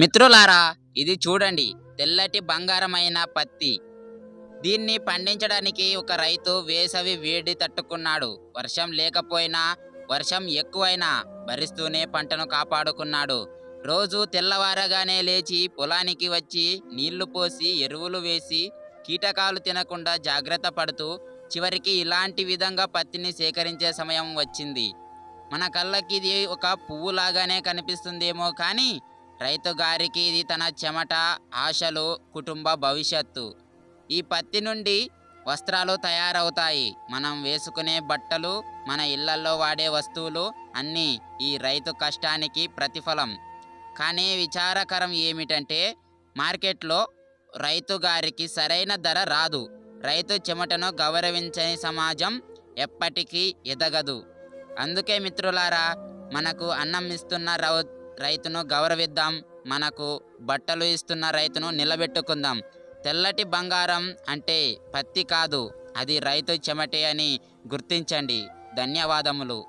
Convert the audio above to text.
మిత్రులారా ఇది చూడండి తెల్లటి బంగారమైన పత్తి. దీన్ని పండించడానికి ఒక రైతు వేసవి వేడి తట్టుకున్నాడు. వర్షం లేకపోయినా వర్షం ఎక్కువైనా భరిస్తూనే పంటను కాపాడుకున్నాడు. రోజు తెల్లవారగానే లేచి పొలానికి వచ్చి నీళ్ళు పోసి ఎరువులు వేసి కీటకాలు తినకుండా జాగ్రత్త పడుతూ చివరికి ఇలాంటి విధంగా పత్తిని సేకరించే సమయం వచ్చింది. మన కళ్ళకి ఇది ఒక పువ్వులాగానే కనిపిస్తుందేమో కానీ రైతు గారికి ఇది తన చెమట ఆశలు కుటుంబ భవిష్యత్తు. ఈ పత్తి నుండి వస్త్రాలు తయారవుతాయి. మనం వేసుకునే బట్టలు మన ఇళ్ళలో వాడే వస్తువులు అన్నీ ఈ రైతు కష్టానికి ప్రతిఫలం. కానీ విచారకరం ఏమిటంటే మార్కెట్లో రైతు గారికి సరైన ధర రాదు. రైతు చెమటను గౌరవించని సమాజం ఎప్పటికీ ఎదగదు. అందుకే మిత్రులారా మనకు అన్నం ఇస్తున్న రౌ రైతును గౌరవిద్దాం. మనకు బట్టలు ఇస్తున్న రైతును నిలబెట్టుకుందాం. తెల్లటి బంగారం అంటే పత్తి కాదు అది రైతు చెమటే అని గుర్తించండి. ధన్యవాదములు.